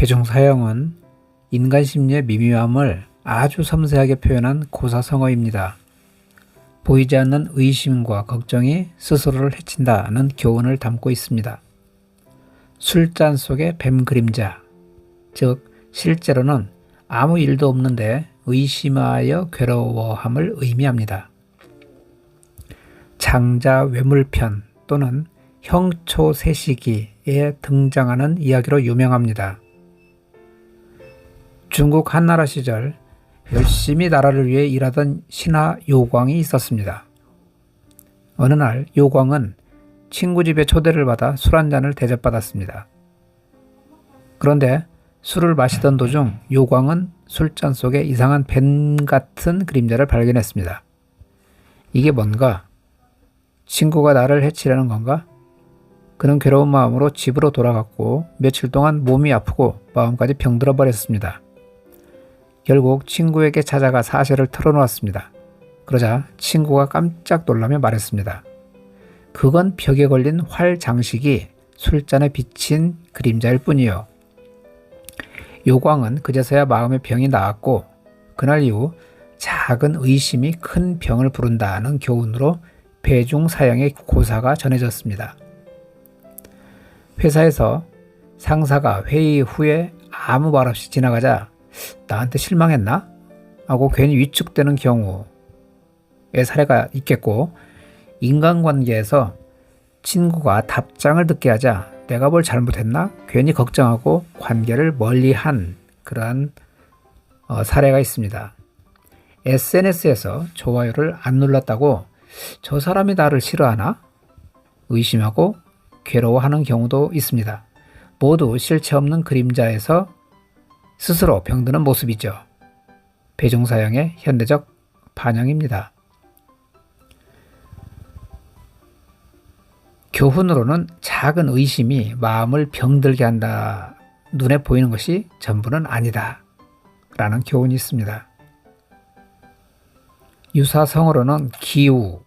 배종 사형은 인간 심리의 미묘함을 아주 섬세하게 표현한 고사성어입니다. 보이지 않는 의심과 걱정이 스스로를 해친다는 교훈을 담고 있습니다. 술잔 속의 뱀 그림자, 즉 실제로는 아무 일도 없는데 의심하여 괴로워함을 의미합니다. 장자 외물편 또는 형초세시기에 등장하는 이야기로 유명합니다. 중국 한나라 시절 열심히 나라를 위해 일하던 신하 요광이 있었습니다. 어느 날 요광은 친구 집에 초대를 받아 술 한 잔을 대접받았습니다. 그런데 술을 마시던 도중 요광은 술잔 속에 이상한 뱀 같은 그림자를 발견했습니다. 이게 뭔가? 친구가 나를 해치려는 건가? 그는 괴로운 마음으로 집으로 돌아갔고 며칠 동안 몸이 아프고 마음까지 병들어 버렸습니다. 결국 친구에게 찾아가 사실을 털어놓았습니다. 그러자 친구가 깜짝 놀라며 말했습니다. 그건 벽에 걸린 활 장식이 술잔에 비친 그림자일 뿐이요. 요광은 그제서야 마음의 병이 나았고 그날 이후 작은 의심이 큰 병을 부른다는 교훈으로 배중 사형의 고사가 전해졌습니다. 회사에서 상사가 회의 후에 아무 말 없이 지나가자 나한테 실망했나? 하고 괜히 위축되는 경우의 사례가 있겠고 인간관계에서 친구가 답장을 듣게 하자 내가 뭘 잘못했나? 괜히 걱정하고 관계를 멀리한 그러한 어, 사례가 있습니다. SNS에서 좋아요를 안 눌렀다고 저 사람이 나를 싫어하나? 의심하고 괴로워하는 경우도 있습니다. 모두 실체 없는 그림자에서 스스로 병드는 모습이죠. 배종사형의 현대적 반영입니다. 교훈으로는 작은 의심이 마음을 병들게 한다. 눈에 보이는 것이 전부는 아니다. 라는 교훈이 있습니다. 유사성어로는 기우,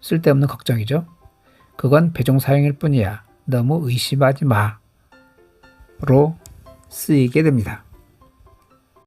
쓸데없는 걱정이죠. 그건 배종사형일 뿐이야. 너무 의심하지 마. 로 쓰이게 됩니다.